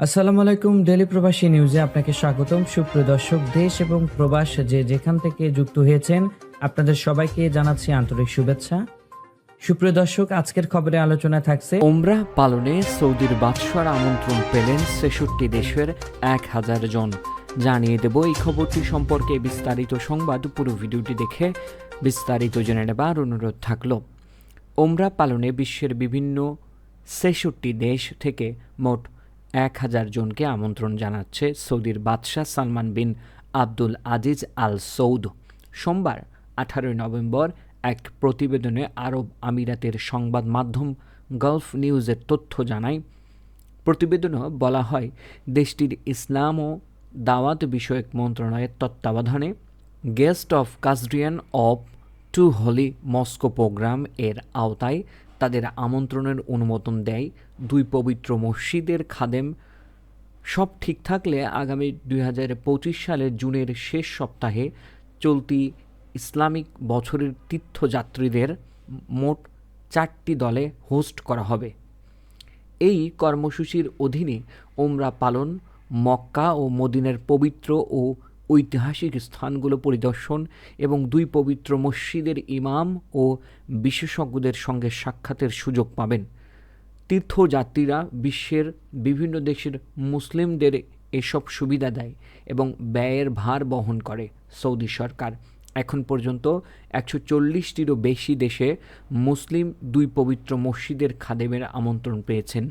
আসসালামু আলাইকুম ডেলি প্রবাসী নিউজে আপনাকে স্বাগতম। সুপ্রিয় দর্শক, দেশ এবং প্রবাস যে যেখান থেকে যুক্ত হয়েছেন, আপনাদের সবাইকে জানাচ্ছি আন্তরিক শুভেচ্ছা। সুপ্রিয় দর্শক, আজকের খবরে আলোচনা থাকছে ওমরাহ পালনে সৌদির বাদশার আমন্ত্রণ পেলেন ছেষট্টি দেশের এক হাজার জন। জানিয়ে দেব এই খবরটি সম্পর্কে বিস্তারিত সংবাদ। পুরো ভিডিওটি দেখে বিস্তারিত জেনে নেবার অনুরোধ থাকল। ওমরা পালনে বিশ্বের বিভিন্ন ছেষট্টি দেশ থেকে মোট এক হাজার জনকে আমন্ত্রণ জানাচ্ছে সৌদির বাদশাহ সালমান বিন আব্দুল আজিজ আল সৌদ সোমবার, আঠারোই নভেম্বর, এক প্রতিবেদনে আরব আমিরাতের সংবাদ মাধ্যম গালফ নিউজের তথ্য জানায়, প্রতিবেদনে বলা হয়, দেশটির ইসলাম ও দাওয়াত বিষয়ক মন্ত্রণালয়ের তত্ত্বাবধানে guest of custodian of two holy mosques program এর আওতায় তাদের আমন্ত্রণের অনুমোদন দেয়। দুই পবিত্র মসজিদের খাদেম। সব ঠিক থাকলে আগামী দুই হাজার পঁচিশ সালের জুনের শেষ সপ্তাহে চলতি ইসলামিক বছরের তীর্থযাত্রীদের মোট চারটি দলে হোস্ট করা হবে। এই কর্মসূচির অধীনে ওমরা পালন, মক্কা ও মদিনের পবিত্র ও ঐতিহাসিক স্থানগুলো পরিদর্শন এবং দুই পবিত্র মসজিদের ইমাম ও বিশেষজ্ঞদের সঙ্গে সাক্ষাতের সুযোগ পাবেন। তীর্থযাত্রীরা বিশ্বের বিভিন্ন দেশের মুসলিমদের এসব সুবিধা দেয় এবং ব্যয়ের ভার বহন করে, সৌদি সরকার। এখন পর্যন্ত একশো চল্লিশটিরও বেশি দেশে মুসলিম দুই পবিত্র মসজিদের খাদেমের আমন্ত্রণ পেয়েছেন।